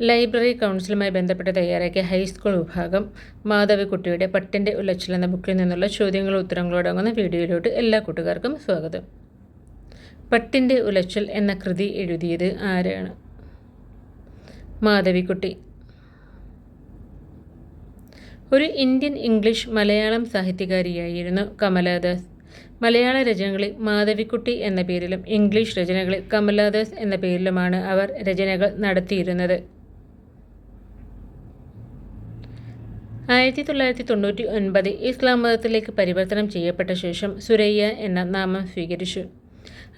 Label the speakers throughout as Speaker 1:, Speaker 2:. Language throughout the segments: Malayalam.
Speaker 1: ലൈബ്രറി കൗൺസിലുമായി ബന്ധപ്പെട്ട് തയ്യാറാക്കിയ ഹൈസ്കൂൾ വിഭാഗം മാധവിക്കുട്ടിയുടെ പട്ടിന്റെ ഉലച്ചിൽ എന്ന ബുക്കിൽ നിന്നുള്ള ചോദ്യങ്ങളും ഉത്തരങ്ങളും അടങ്ങുന്ന വീഡിയോയിലോട്ട് എല്ലാ കൂട്ടുകാർക്കും സ്വാഗതം. പട്ടിന്റെ ഉലച്ചൽ എന്ന കൃതി എഴുതിയത് ആരാണ്? മാധവിക്കുട്ടി. ഒരു ഇന്ത്യൻ ഇംഗ്ലീഷ് മലയാളം സാഹിത്യകാരിയായിരുന്നു കമലാദാസ്. മലയാള രചനകളിൽ മാധവിക്കുട്ടി എന്ന പേരിലും ഇംഗ്ലീഷ് രചനകളിൽ കമലാദാസ് എന്ന പേരിലുമാണ് അവർ രചനകൾ നടത്തിയിരുന്നത്. ആയിരത്തി തൊള്ളായിരത്തി തൊണ്ണൂറ്റി ഒൻപതിൽ ഇസ്ലാം മതത്തിലേക്ക് പരിവർത്തനം ചെയ്യപ്പെട്ട ശേഷം സുരയ്യ എന്ന നാമം സ്വീകരിച്ചു.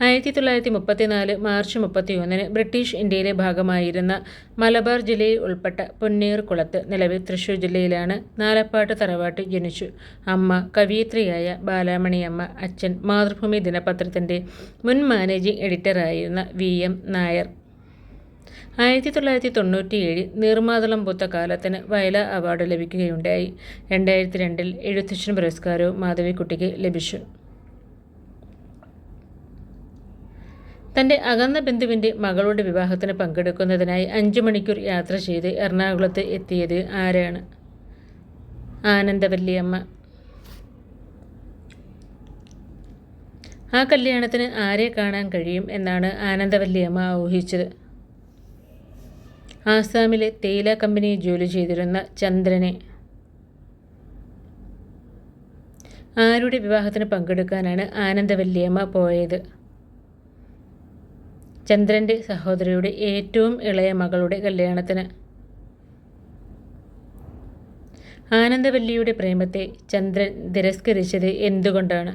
Speaker 1: ആയിരത്തി തൊള്ളായിരത്തി മുപ്പത്തിനാല് മാർച്ച് മുപ്പത്തിയൊന്നിന് ബ്രിട്ടീഷ് ഇന്ത്യയിലെ ഭാഗമായിരുന്ന മലബാർ ജില്ലയിൽ ഉൾപ്പെട്ട പൊന്നീർ പൊന്നീർകുളത്ത് നിലവിൽ തൃശൂർ ജില്ലയിലാണ് നാലപ്പാട്ട് തറവാട്ട് ജനിച്ചു. അമ്മ കവിയത്രിയായ ബാലാമണിയമ്മ അച്ഛൻ മാതൃഭൂമി ദിനപത്രത്തിന്റെ മുൻ മാനേജിംഗ് എഡിറ്ററായിരുന്ന വി എം നായർ. ആയിരത്തി തൊള്ളായിരത്തി തൊണ്ണൂറ്റി ഏഴിൽ നീർമാതളം പൂത്ത കാലത്തിന് വയല അവാർഡ് ലഭിക്കുകയുണ്ടായി. രണ്ടായിരത്തി രണ്ടിൽ എഴുത്തച്ഛൻ പുരസ്കാരവും മാധവിക്കുട്ടിക്ക് ലഭിച്ചു. തന്റെ അകന്ന ബന്ധുവിന്റെ മകളുടെ വിവാഹത്തിന് പങ്കെടുക്കുന്നതിനായി അഞ്ചു മണിക്കൂർ യാത്ര ചെയ്ത് എറണാകുളത്ത് എത്തിയത് ആരാണ്? ആനന്ദവല്ലിയമ്മ. ആ കല്യാണത്തിന് ആരെ കാണാൻ കഴിയും എന്നാണ് ആനന്ദവല്ലിയമ്മ ഊഹിച്ചത് ആസാമിലെ തേയില കമ്പനിയിൽ ജോലി ചെയ്തിരുന്ന ചന്ദ്രനെ ആരുടെ വിവാഹത്തിന് പങ്കെടുക്കാനാണ് ആനന്ദവല്ലിയമ്മ പോയത്? ചന്ദ്രന്റെ സഹോദരിയുടെ ഏറ്റവും ഇളയ മകളുടെ കല്യാണത്തിന്. ആനന്ദവല്ലിയുടെ പ്രേമത്തെ ചന്ദ്രൻ തിരസ്കരിച്ചത് എന്തുകൊണ്ടാണ്?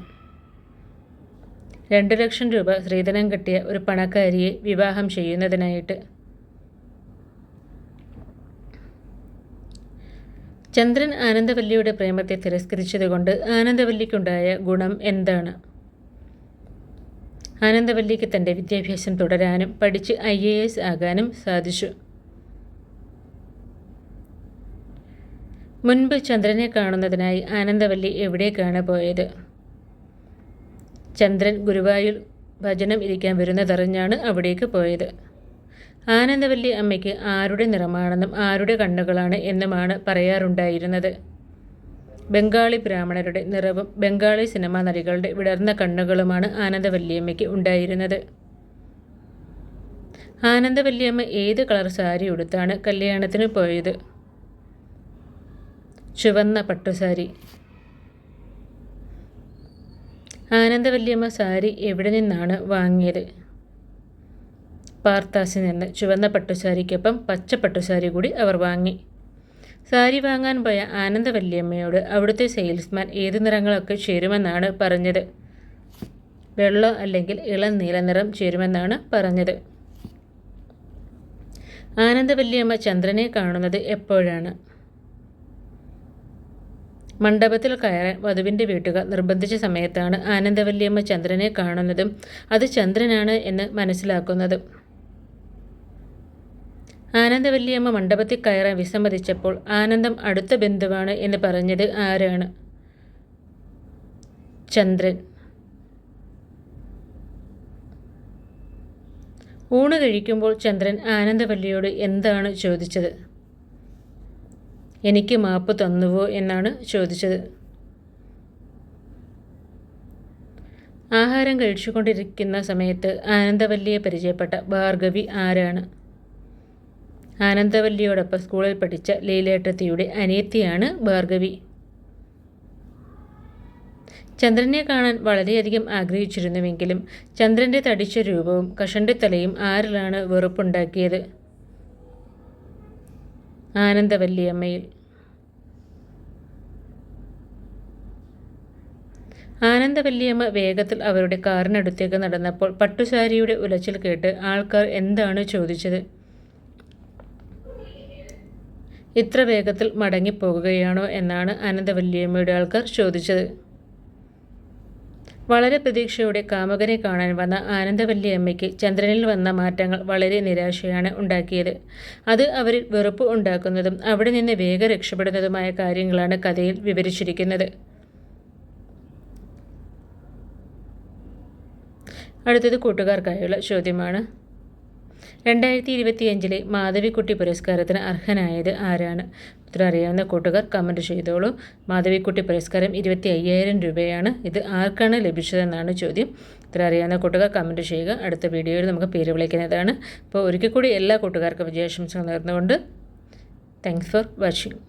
Speaker 1: രണ്ടു ലക്ഷം രൂപ സ്ത്രീധനം കിട്ടിയ ഒരു പണക്കാരിയെ വിവാഹം ചെയ്യുന്നതിനായിട്ട് ചന്ദ്രൻ ആനന്ദവല്ലിയുടെ പ്രേമത്തെ തിരസ്കരിച്ചതുകൊണ്ട് ആനന്ദവല്ലിക്കുണ്ടായ ഗുണം എന്താണ്? ആനന്ദവല്ലിക്ക് തന്റെ വിദ്യാഭ്യാസം തുടരാനും പഠിച്ച് ഐ എ എസ് ആകാനും സാധിച്ചു. മുൻപ് ചന്ദ്രനെ കാണുന്നതിനായി ആനന്ദവല്ലി എവിടേക്കാണ് പോയത്? ചന്ദ്രൻ ഗുരുവായൂർ ഭജനം ഇരിക്കാൻ വരുന്നതറിഞ്ഞാണ് അവിടേക്ക് പോയത്. ആനന്ദവല്ലി അമ്മയ്ക്ക് ആരുടെ നിറമാണെന്നും ആരുടെ കണ്ണുകളാണ് എന്നുമാണ് പറയാറുണ്ടായിരുന്നത്. ബംഗാളി ബ്രാഹ്മണരുടെ നിറവും ബംഗാളി സിനിമാ നടികളുടെ വിടർന്ന കണ്ണുകളുമാണ് ആനന്ദവല്ലിയമ്മയ്ക്ക് ഉണ്ടായിരുന്നത്. ആനന്ദവല്ലിയമ്മ ഏത് കളർ സാരി ഉടുത്താണ് കല്യാണത്തിന് പോയത്? ചുവന്ന പട്ടുസാരി ആനന്ദവല്ലിയമ്മ സാരി എവിടെ നിന്നാണ് വാങ്ങിയത്? പാർത്താസിൽ നിന്ന് ചുവന്ന പട്ടുസാരിക്കൊപ്പം പച്ച പട്ടുസാരി കൂടി അവർ വാങ്ങി. സാരി വാങ്ങാൻ പോയ ആനന്ദവല്ലിയമ്മയോട് അവിടുത്തെ സെയിൽസ്മാൻ ഏത് നിറങ്ങളൊക്കെ ചേരുമെന്നാണ് പറഞ്ഞത്? വെള്ള അല്ലെങ്കിൽ ഇളം നീല നിറം ചേരുമെന്നാണ് പറഞ്ഞത്. ആനന്ദവല്ലിയമ്മ ചന്ദ്രനെ കാണുന്നത് എപ്പോഴാണ്? മണ്ഡപത്തിൽ കയറാൻ വധുവിന്റെ വീട്ടുകാർ നിർബന്ധിച്ച സമയത്താണ് ആനന്ദവല്ലിയമ്മ ചന്ദ്രനെ കാണുന്നതും അത് ചന്ദ്രനാണ് എന്ന് മനസ്സിലാക്കുന്നതും. ആനന്ദവല്ലിയമ്മ മണ്ഡപത്തിൽ കയറാൻ വിസമ്മതിച്ചപ്പോൾ ആനന്ദം അടുത്ത ബന്ധുവാണ് എന്ന് പറഞ്ഞത് ആരാണ്? ചന്ദ്രൻ. ഊണ് കഴിക്കുമ്പോൾ ചന്ദ്രൻ ആനന്ദവല്ലിയോട് എന്താണ് ചോദിച്ചത്? എനിക്ക് മാപ്പ് തന്നുവോ എന്നാണ് ചോദിച്ചത്. ആഹാരം കഴിച്ചുകൊണ്ടിരിക്കുന്ന സമയത്ത് ആനന്ദവല്ലിയെ പരിചയപ്പെട്ട ഭാർഗവി ആരാണ്? ആനന്ദവല്ലിയോടൊപ്പം സ്കൂളിൽ പഠിച്ച ലീലേട്ടത്തിയുടെ അനിയത്തിയാണ് ഭാർഗവി. ചന്ദ്രനെ കാണാൻ വളരെയധികം ആഗ്രഹിച്ചിരുന്നുവെങ്കിലും ചന്ദ്രന്റെ തടിച്ച രൂപവും കഷണ്ടി തലയും ആരിലാണ് വെറുപ്പുണ്ടാക്കിയത്? ആനന്ദവല്ലിയമ്മയിൽ. ആനന്ദവല്ലിയമ്മ വേഗത്തിൽ അവരുടെ കാറിനടുത്തേക്ക് നടന്നപ്പോൾ പട്ടുസാരിയുടെ ഉലച്ചിൽ കേട്ട് ആൾക്കാർ എന്താണ് ചോദിച്ചത്? ഇത്ര വേഗത്തിൽ മടങ്ങിപ്പോകുകയാണോ എന്നാണ് അനന്തവല്ലിയമ്മയുടെ ആൾക്കാർ ചോദിച്ചത്. വളരെ പ്രതീക്ഷയോടെ കാമുകനെ കാണാൻ വന്ന ആനന്ദവല്ലിയമ്മയ്ക്ക് ചന്ദ്രനിൽ വന്ന മാറ്റങ്ങൾ വളരെ നിരാശയാണ് ഉണ്ടാക്കിയത്. അത് അവരിൽ വെറുപ്പ് ഉണ്ടാക്കുന്നതും അവിടെ നിന്ന് വേഗം രക്ഷപ്പെടുന്നതുമായ കാര്യങ്ങളാണ് കഥയിൽ വിവരിച്ചിരിക്കുന്നത്. അടുത്തത് കൂട്ടുകാർക്കായുള്ള ചോദ്യമാണ്. രണ്ടായിരത്തി ഇരുപത്തിയഞ്ചിലെ മാധവിക്കുട്ടി പുരസ്കാരത്തിന് അർഹനായത് ആരാണ്? ഉത്തരം അറിയാവുന്ന കൂട്ടുകാർ കമന്റ് ചെയ്തോളൂ. മാധവിക്കുട്ടി പുരസ്കാരം ഇരുപത്തി അയ്യായിരം രൂപയാണ്. ഇത് ആർക്കാണ് ലഭിച്ചതെന്നാണ് ചോദ്യം. ഉത്തരം അറിയാവുന്ന കൂട്ടുകാർ കമന്റ് ചെയ്യുക. അടുത്ത വീഡിയോയിൽ നമുക്ക് പേര് വിളിക്കുന്നതാണ്. അപ്പോൾ ഒരിക്കൽ കൂടി എല്ലാ കൂട്ടുകാർക്കും വിജയാശംസകൾ നേർന്നുകൊണ്ട് താങ്ക്സ് ഫോർ വാച്ചിങ്